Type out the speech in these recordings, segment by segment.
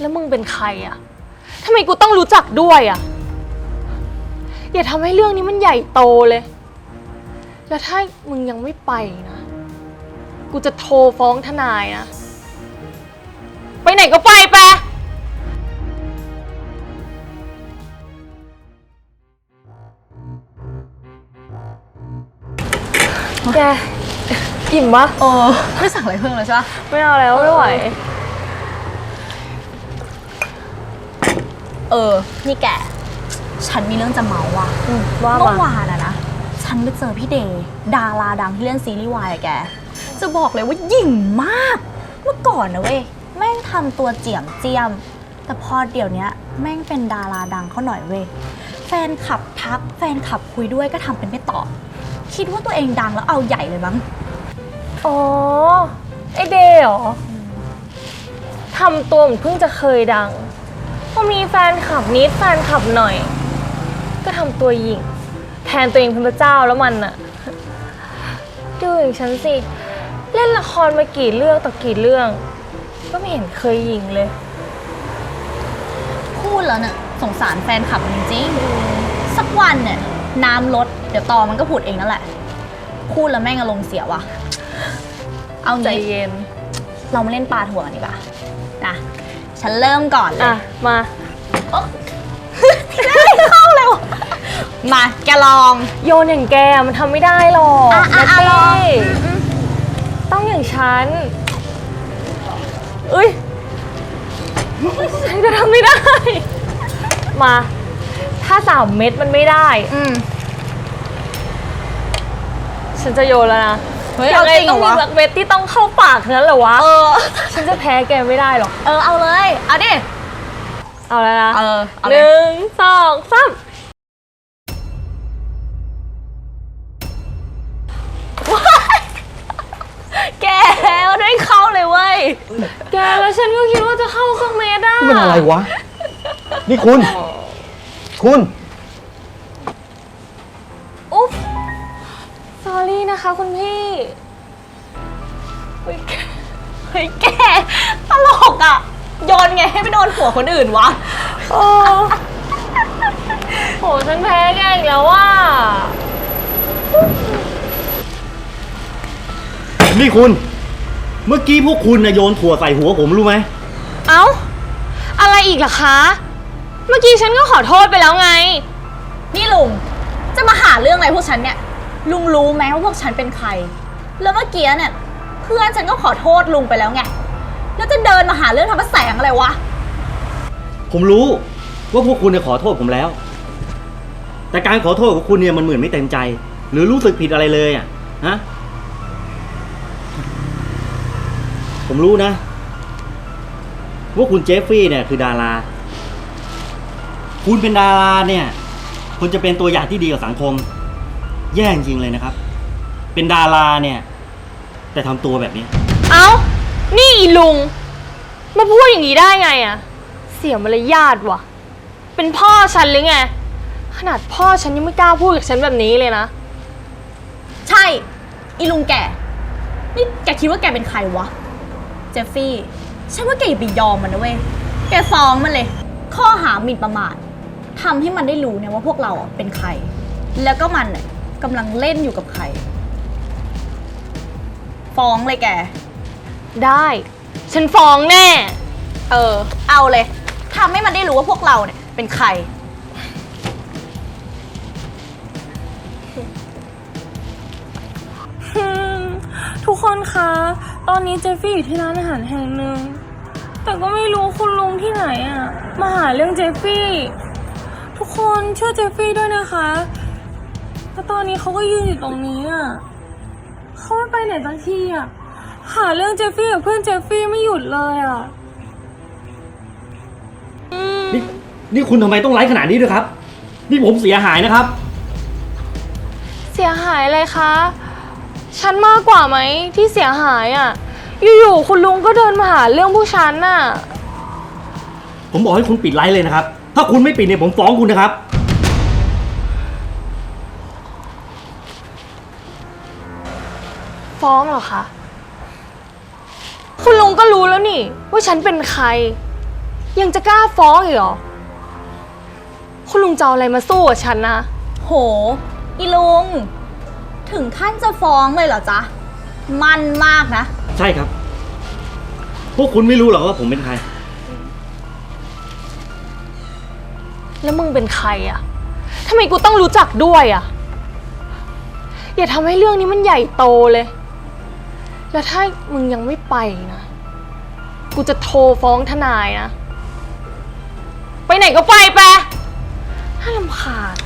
แล้วมึงเป็นใครอะทำไมกูต้องรู้จักด้วยอะอย่าทำให้เรื่องนี้มันใหญ่โตเลย แล้วถ้ามึงยังไม่ไปนะ กูจะโทรฟ้องทนายนะ ไปไหนก็ไปไปะแกอิ่มปะเออไม่สั่งอะไรเพิ่มเลยใช่ปะไม่เอาแล้วไม่ไหว เออ นี่แก ฉันมีเรื่องจะเมาว่ะว่าเมื่มาอวานอะนะ ฉันไปเจอพี่เดย์ดาราดังที่เล่นซีรีส์วายอะแก จะบอกเลยว่าหยิ่งมาก เมื่อก่อนนะเว้ย แม่งทำตัวเจียมเจียม แต่พอเดี๋ยวเนี้ยแม่งเป็นดาราดังเขาหน่อยเว้ย แฟนขับทัก แฟนขับคุยด้วยก็ทำเป็นไม่ตอบ คิดว่าตัวเองดังแล้วเอาใหญ่เลยมั้ง อ๋อ ไอเดย์เหรอทำตัวเหมือนเพิ่งจะเคยดัง พอมีแฟนขับนิดแฟนขับหน่อย ก็ทำตัวหยิ่ง แทนตัวเองเป็นพระเจ้าแล้วมันอะดูอย่างฉันสิ เล่นละครมากี่เรื่องต่อกี่เรื่อง ก็ไม่เห็นเคยหยิ่งเลย พูดแล้วเนี่ยสงสารแฟนคลับจริงๆสักวันเนี่ยน้ำลด เดี๋ยวตอมันก็ผุดเองนั่นแหละ พูดแล้วแม่งอารมณ์เสียว่ะ เอาใจงี้เย็น เรามาเล่นปลาถั่วกันดีกว่านะ ฉันเริ่มก่อนเลอะยมาเข้าเลยวะมาแกลอง โยนอย่างแกมันทำไม่ได้หรอกอะอะนาอะเต้ลอง ต้องอย่างฉันเอ้ยฉันจะทำไม่ได้ มา ถ้าสามเม็ดมันไม่ได้ อืมฉันจะโยนแล้วนะ เฮ้ยยัเอาไงจริงเหรต้อองมีวะสักเม็ดที่ต้องเข้าปากทั้งนั้นเหรอวะ เออ ฉันจะแพ้แกไม่ได้หรอก เออเอาเลย เอาดิ เอาแล้วนะเออเอาหเลยนึ่งสองสามแกเอาได้เข้าเลยเว้ย แกแล้วฉันก็คิดว่าจะเข้าเครื่องเมตรอะนี่มันอะไรวะ นี่คุณ คุณ คะคุณพี่อุ๊ยแกเฮ้ยแกตลกอะ โยนไงให้ไปโดนหัวคนอื่นวะโอ้โหฉันแพ้แกอีกแล้วว่านี่คุณ เมื่อกี้พวกคุณนะโยนถั่วใส่หัวผมรู้ไหม เอ้า อะไรอีกล่ะคะ เมื่อกี้ฉันก็ขอโทษไปแล้วไง นี่ลุง จะมาหาเรื่องอะไรพวกฉันเนี่ย ลุงรู้ไหมว่าพวกฉันเป็นใคร แล้วเมื่อกี้เนี่ยเพื่อนฉันก็ขอโทษลุงไปแล้วไง แล้วจะเดินมาหาเรื่องทำมาแสงอะไรวะ ผมรู้ว่าพวกคุณเนี่ยขอโทษผมแล้ว แต่การขอโทษของคุณเนี่ยมันเหมือนไม่เต็มใจ หรือรู้สึกผิดอะไรเลยอะฮะผมรู้นะ ว่าคุณเจฟฟี่เนี่ยคือดารา คุณเป็นดาราเนี่ย คุณจะเป็นตัวอย่างที่ดีกับสังคม แย่จริงเลยนะครับ เป็นดาราเนี่ย แต่ทำตัวแบบนี้ เอ้า นี่อีลุง มาพูดอย่างนี้ได้ไงอะเสียมารยาทว่ะ เป็นพ่อฉันหรือไง ขนาดพ่อฉันยังไม่กล้าพูดกับฉันแบบนี้เลยนะ ใช่ อีลุงแกนี่แกคิดว่าแกเป็นใครวะ เจฟฟี่ ฉันว่าแกอย่าไปยอมมันนะเว้ย แกฟ้องมันเลย ข้อหาหมิ่นประมาททำให้มันได้รู้เนี่ยว่าพวกเราอะเป็นใคร แล้วก็มันเนี่ย กำลังเล่นอยู่กับใคร ฟ้องเลยแก ได้ ฉันฟ้องแน่ เออ เอาเลยทำให้มันได้รู้ว่าพวกเราเนี่ยเป็นใครทุกคนคะ ตอนนี้เจฟฟี่อยู่ที่ร้านอาหารแห่งหนึ่ง แต่ก็ไม่รู้คุณลุงที่ไหนอะมาหาเรื่องเจฟฟี่ ทุกคนช่วยเจฟฟี่ด้วยนะคะ แล้วตอนนี้เขาก็ยืนอยู่ตรงนี้อะเขาไม่ไปไหนสักทีอะหาเรื่องเจฟฟี่กับเพื่อนเจฟฟี่ไม่หยุดเลยอะอืมนี่นี่คุณทำไมต้องไลฟ์ขนาดนี้ด้วยครับ นี่ผมเสียหายนะครับ เสียหายอะไรคะ ฉันมากกว่าไหมที่เสียหายอะอยู่ๆคุณลุงก็เดินมาหาเรื่องผู้ฉันน่ะ ผมบอกให้คุณปิดไลฟ์เลยนะครับ ถ้าคุณไม่ปิดเนี่ยผมฟ้องคุณนะครับ ฟ้องเหรอคะ คุณลุงก็รู้แล้วนี่ ว่าฉันเป็นใคร ยังจะกล้าฟ้องอีกเหรอ คุณลุงจะเอาอะไรมาสู้กับฉันนะ โห อีลุง ถึงขั้นจะฟ้องเลยเหรอจ๊ะ มันมากนะ ใช่ครับ พวกคุณไม่รู้หรอกว่าผมเป็นใคร แล้วมึงเป็นใครอะทำไมกูต้องรู้จักด้วยอะอย่าทำให้เรื่องนี้มันใหญ่โตเลย แล้วถ้ามึงยังไม่ไปนะ กูจะโทรฟ้องทนายนะ ไปไหนก็ไปไปถ้าลำคาญ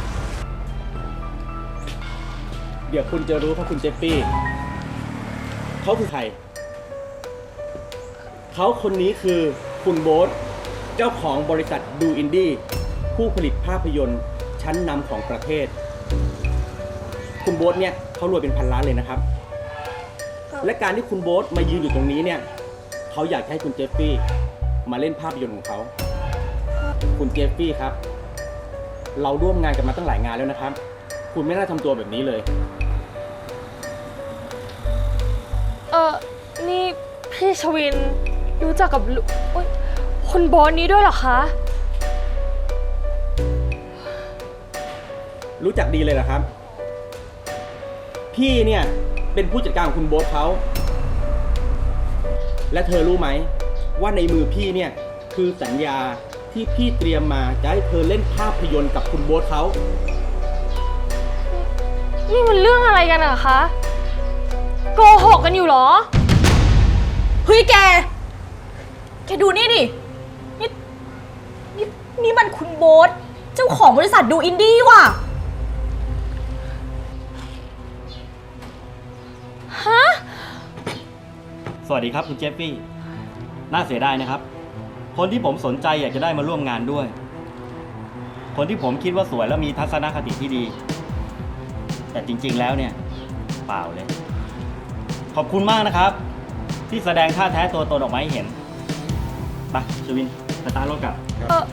เดี๋ยวคุณจะรู้เพราะคุณเจฟฟี่เขาคือใคร เขาคนนี้คือคุณโบ๊ทเจ้าของบริษัทดูอินดี้ผู้ผลิตภาพยนตร์ชั้นนำของประเทศ คุณโบ๊ทเนี่ยเขารวยเป็นพันล้านเลยนะครับ และการที่คุณโบ๊ทมายืนอยู่ตรงนี้เนี่ยเขาอยากให้คุณเจฟฟี่มาเล่นภาพยนตร์ของเขาคุณเจฟฟี่ครับ เราร่วมงานกันมาตั้งหลายงานแล้วนะครับ คุณไม่น่าทำตัวแบบนี้เลย เออนี่พี่ชวินรู้จักกับลุโอ๊ยคุณโบอสนี้ด้วยเหรอคะ รู้จักดีเลยเหรอครับ พี่เนี่ย เป็นผู้จัดการของคุณโบ๊ทเขา และเธอรู้ไหม ว่าในมือพี่เนี่ย คือสัญญาที่พี่เตรียมมาจะให้เธอเล่นภาพยนตร์กับคุณโบ๊ทเขา นี่มันเรื่องอะไรกันอะคะ โกหกกันอยู่เหรอ เฮ้ยแก แกดูนี่ดินี่นี่นี่มันคุณโบ๊ทเจ้าของบริษัทดูอินดี้ว่ะ ฮะ สวัสดีครับ คุณเจฟฟี่ น่าเสียดายนะครับ คนที่ผมสนใจอยากจะได้มาร่วมงานด้วย คนที่ผมคิดว่าสวยและมีทัศนคติที่ดี แต่จริง ๆ แล้วเนี่ย เปล่าเลย ขอบคุณมากนะครับ ที่แสดงท่าแท้ตัวตนออกมาให้เห็นไปชวินสตาร์ทรถกลับ เออ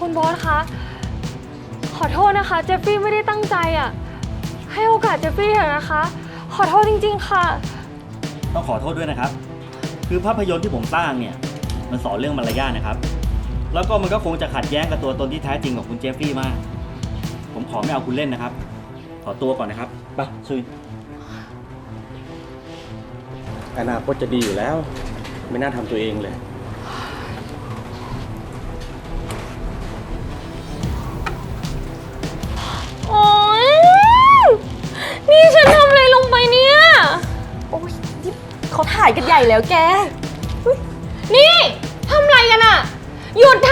คุณบอสคะ ขอโทษนะคะ เจฟฟี่ไม่ได้ตั้งใจอะให้โอกาสเจฟฟี่เถอะนะคะ ขอโทษจริง ๆ ค่ะ ต้องขอโทษด้วยนะครับ คือภาพยนตร์ที่ผมสร้างเนี่ย มันสอนเรื่องมารยาทนะครับ แล้วก็มันก็คงจะขัดแย้งกับตัวตนที่แท้จริงของคุณเจฟฟี่มาก ผมขอไม่เอาคุณเล่นนะครับ ขอตัวก่อนนะครับไปชวินอนาคตจะดีอยู่แล้ว ไม่น่าทำตัวเองเลย ใหญ่แล้วแก นี่ทำอะไรกันอะหยุดถ่